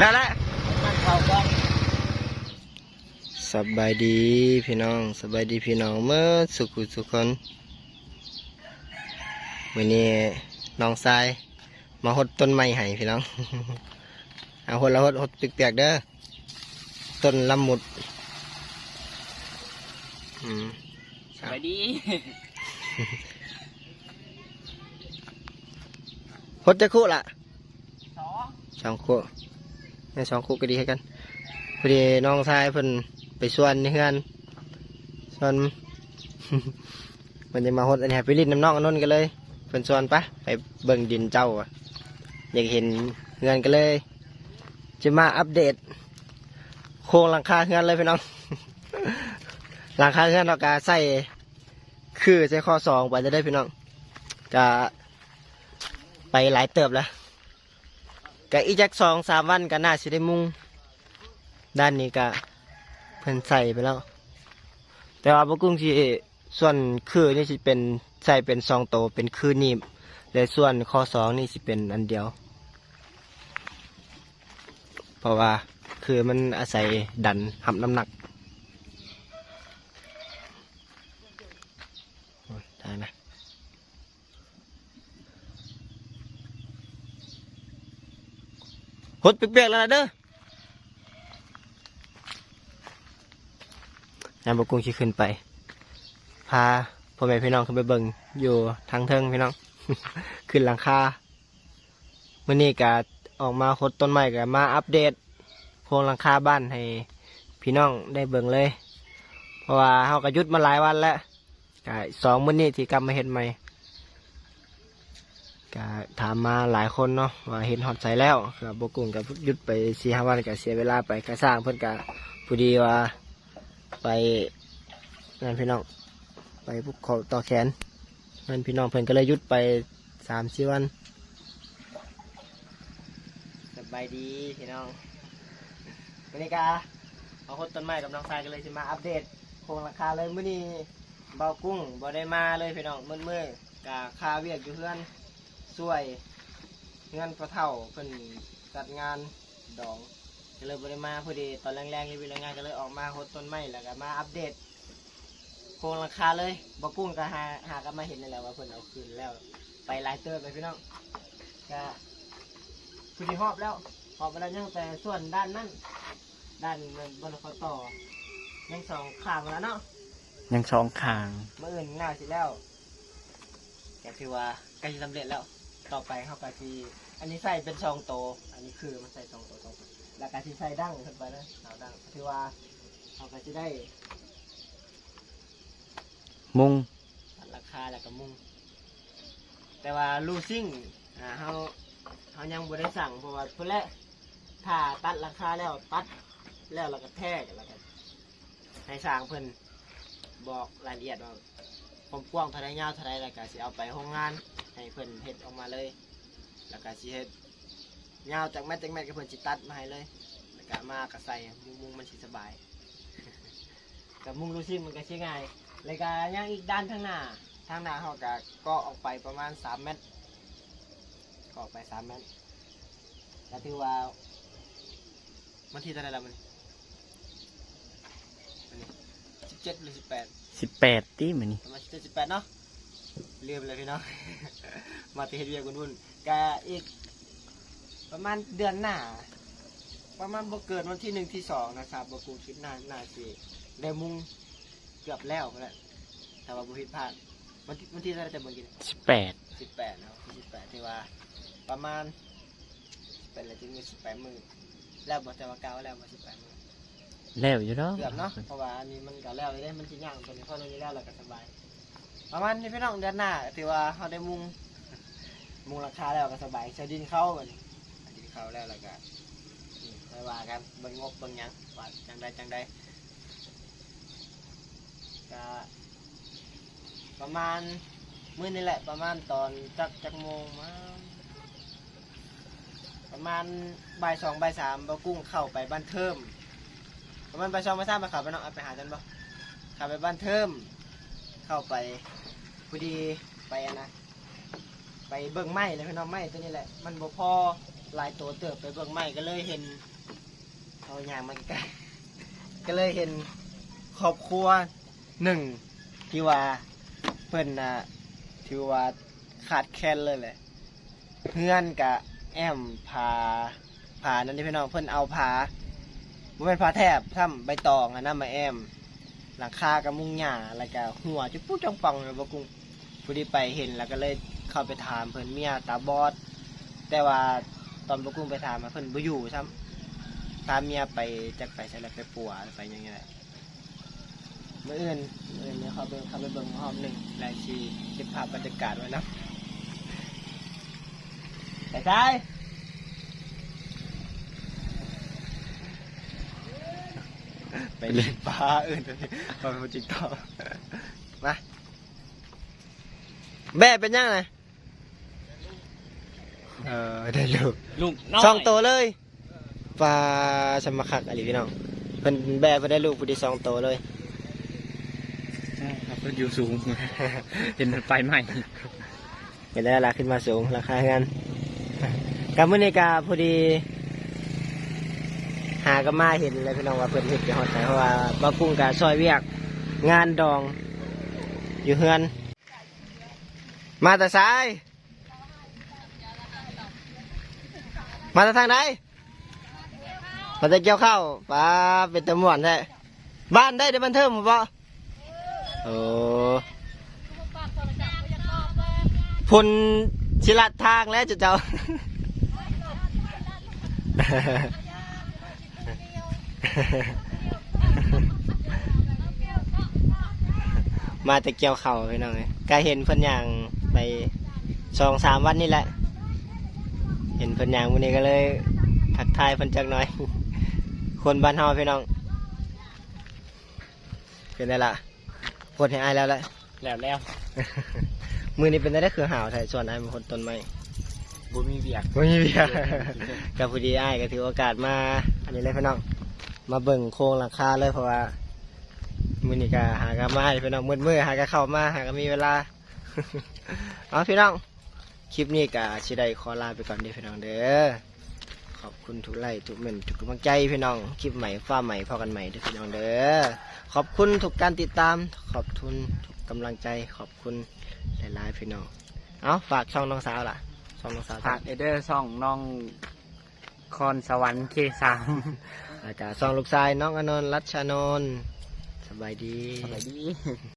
ได้แล้วสบายดีพี่น้องสบายดีพี่น้องเมื่อสุขุสุขคนวันนี้น้องทรายมาหดต้นไม้ให้พี่น้อง เอาหดแล้วหดหดเปียกๆเด้อต้นลำมุดสบายดีหดจะคู่ละสองสองคู่ เนี่ยสองคู่ก็ดีให้กันพอดีน้องทรายเพิ่นไปชวนเฮือนชวนมันจะมาหดอันนี้ให้ไปลิ้นน้ำน้องอนนท์กันเลยเพิ่นชวนปะไปเบิ่งดินเจ้าอะอยากเห็นเฮือนกันเลย จะมาอัปเดต โครงหลังคาเฮือนเลยพี่น้องหลังคาเฮือนเราก็ใส่คือใส่ข้อสองไปจะได้พี่น้องก็ไปหลายเติบแล้ว ก็อีกจักสองสามวันก็น่าสิได้มุง ด้านนี้ก็เพิ่นใส่ไปแล้ว แต่ว่าบกุ้งที่ส่วนคือนี่สิเป็นใส่เป็นซองโตเป็นคือนีบและส่วนข้อสองนี่สิเป็นอันเดียว เพราะว่าคือมันอาศัยดันหับน้ำหนักโอ้ยได้นะ หดเปียกๆแล้วนะเด้อยามบกุ้งที่ขึ้นไป พาพ่อแม่พี่น้องขึ้นไปเบิ่งอยู่ทางเทิงพี่น้อง ขึ้นหลังคาเมื่อนี้ก็ออกมาคดต้นไม้ก็มาอัปเดตโครงหลังคาบ้านให้พี่น้องได้เบิ่งเลย เพราะว่าเขาก็หยุดมาหลายวันแล้วก็สองมื้อนี้ที่กลับมาเห็นใหม่ ก็ถามมาหลายคนเนาะว่าเห็นหอดใสแล้วกับบกุ่งกับหยุดไปสี่ห้าวันก็เสียเวลาไปก็สร้างเพิ่อนก็พอดีว่าไปนั่นพี่น้องไปพวกเขาต่อแขนนั่นพี่น้องเพิ่อนก็เลยหยุดไปสามสี่วันสบายดีพี่น้องวันนี้กาเอาคนต้นไม้กับน้องทรายก็เลยจะมาอัปเดตโครงราคาเลยมื้อนี้เบากุ้งบ่ได้มาเลยพี่น้องมื้อมื้อกาคาเวียกอยู่เพื่อน ช่วยเงินพระเท่าเพิ่นจัดงานดองก็เลยบ่ได้มาพอดีตอนแรงๆรีวิวแรงงานก็เลยออกมาโคต้นไม้แล้วก็มาอัปเดตโครงราคาเลยบกุ้งก็หาหากันมาเห็นนี่แหละว่าเพิ่นเอาคืนแล้วไปหลายเติบไปพี่น้องก็คือที่หอบแล้วหอบไปแล้วยังแต่ส่วนด้านนั้นด้านบนเขาต่อยังสองข้างแล้วเนาะยังสองขางเมื่ออื่นหน้าสิแล้วแต่ถือว่าใกล้จะสำเร็จแล้ว ต่อไปเขาก็ทีอันนี้ใส่เป็นซองโต อันนี้คือมันใส่ซองโตตรงแล้วก็ที่ใส่ดั้งขึ้นไปนะเอาดั้งถือว่าเขาก็จะได้มุงตัดราคาแล้วก็มุ่งแต่ว่าลูซิ่งอ่าเฮาเฮายังบ่ได้สั่งเพราะว่าเพิ่นแหละถ้าตัดราคาแล้วตัดแล้วเราก็แทกแล้วก็ให้สร้างเพิ่นบอกรายละเอียดว่าความกว้างเท่าไรยาวเท่าไรแล้วก็สิเอาไปโรงงาน ให้เพิ่นเฮ็ดออกมาเลย แล้วก็สิเฮ็ดยาวจากแมตจากแมตก็เพิ่นสิตัดมาให้เลยแล้วก็มาก็ใส่มุงมุงมันสิสบาย กับมุงลูซิ่งมันก็สิง่ายแล้วก็ยังอีกด้านทางหน้าทางหน้าเขาก็ก็ออกไปประมาณสามเมตรก็ออกไปสามเมตรก็ถือว่ามันที่เท่าไหรแล้วมันสิบเจ็ดหรือสิบแปดสิบแปดตีมันนี่ประมาณสิบเจ็ดสิบแปดเนาะ เรียบเลยพี่น้อง มาตีเฮ็ดเวียกกันวุ่นก็อีก ประมาณเดือนหน้า ประมาณบ่เกินวันที่หนึ่งที่สองนะครับบ่กูคิดหน้าหน้าสิได้มุงเกือบแล้วแหละแต่ว่าบ่ผิดพลาดวันที่วันที่เท่าไหรจะเบิ่งกิน สิบแปดสิบแปดนะครับที่สิบแปดที่ว่าประมาณเป็นอะไรที่มีสิบแปดมือแล้วบอกแต่ว่าเก้าแล้วมาสิบแปดมือแล้วอยู่เนาะเกือบเนาะเพราะว่าอันนี้มันก็แล้วได้มันจะย่างตัวนี้เพราะตัวนี้แล้วเราก็สบาย ประมาณนี้พี่น้องเดือนหน้าถือว่าเขาได้มุงมุงราคาแล้วก็สบายใช้ดินเข้าบัดนี้ดินเข้าแล้วแล้วก็นี่ไปว่ากันเบิ่งงบเบิ่งหยังว่าจังใดจังใดก็ประมาณมื้อนี่แหละประมาณตอนจักจักโมงมาประมาณบ่ายสองบ่ายสามบ่กุ้งเข้าไปบ้านเทิมประมาณบ่ายสองบ่ายสามไปขับไปนาะเอาไปหาจันบ่ขับไปบ้านเทิม เข้าไปพอดีไปอันนะไปเบิ่งไม้เลยพี่น้องไม้ตัวนี้แหละ มันบ่พอหลายตัวเติบไปเบิ่งไม้ก็เลยเห็นเอาอย่างมาใกล้ๆก็เลยเห็นครอบครัวหนึ่งที่ว่าเพิ่นน่ะถือว่าขาดแคลนเลยแหละเพื่อนกับแอมพาพานั่นที่พี่น้องเพิ่นเอาพาบ่เป็นพาแทบทำใบตองอันนั้นมาแอม หลังคากับมุงหญ้าแล้วก็หัวจุ๊บปุ๊จ้องปองเลยบ่กุ้งผู้ที่ไปเห็นแล้วก็เลยเข้าไปถามเพิ่นเมียตาบอด แต่ว่าตอนบ่กุ้งไปถามมาเพิ่นบ่อยู่ซ้ำพาเมียไปจักไปใส่แล้วไปปัวไปหยังไงแหละมื้ออื่นมื้ออื่นเนี่ยเขาไปเขาไปเบิ่งรอบหนึ่งแล้วสิเก็บภาพบรรยากาศไว้นะไปใช่ ไปเล่นปลาอื่นตัวนี้พอเป็นจิกต่อมาแบ่เป็นยังไงเออได้ลูกลูกน้อยสองโตวเลยปลาสมคักอะไรพี่น้องเพิ่นแบ่เพิ่นได้ลูกผู้ที่สองโตวเลยครับเพิ่นอยู่สูง เห็นมันไปใหม่เห็นได้ราขึ้นมาสูงราคาเงินกับมื้อนี้กาพอดีหาก็มาเห็นเลยพี่น้องว่าเพิ่นเฮ็ดไปฮอดไสเพราะว่าบ่าวกุ้งกะซอยเวียกงานดองอยู่เฮือน มาแต่ซ้าย มาแต่ทางไหนมาแต่เกี่ยวข้าวป้าเป็นตะม่วนแท้บ้านได้เดี๋ยวบันเทิงบ่โอ้พลชิลัดทางแล้วจุเจ้า มาแต่เกี่ยวเข่าวพี่น้องเอ้ยก็เห็นเพิ่นย่างไปสองสามวันนี่แหละ เห็นเพิ่นย่างวันนี้ก็เลยทักทายเพิ่นจักหน่อย คนบ้านเฮาพี่น้องเป็นไงล่ะพดให้อายแล้วแหละแล้วแล้วมือนี้เป็นได้คือหาวไทยส่วนไอ้ายเป็นคนต้นไม้บ่มีเบียกไม่มีเบียร์กับพอดีไอ้ายก็ถือโอกาสมา อันนี้เลยพี่น้อง มาเบิ่งโครงหลังคาเลยเพราะว่ามือนี้ก็หากนมาให้พี่น้องมืดมือหากนเข้ามาหากนมีเวลาเอาพี่น้องคลิปนี้ก็ชิได้ขอลาไปก่อนเด้อพี่น้องเด้อขอบคุณทุกไลค์ทุกเมนทุกกำลังใจพี่น้องคลิปใหม่ฟ้าใหม่พอกันใหม่เด้อพี่น้องเด้อขอบคุณทุกการติดตาม ขอบคุณทุกกำลังใจ ขอบคุณหลายๆพี่น้องเอาฝากช่องน้องสาวล่ะช่องน้องสาวฝากเอเดอร์ซ่องน้องคอนสวรรค์เคสาม อาจารย์ช่องลูกชายน้องอนนท์รัชชานนท์สบายดี สบายดี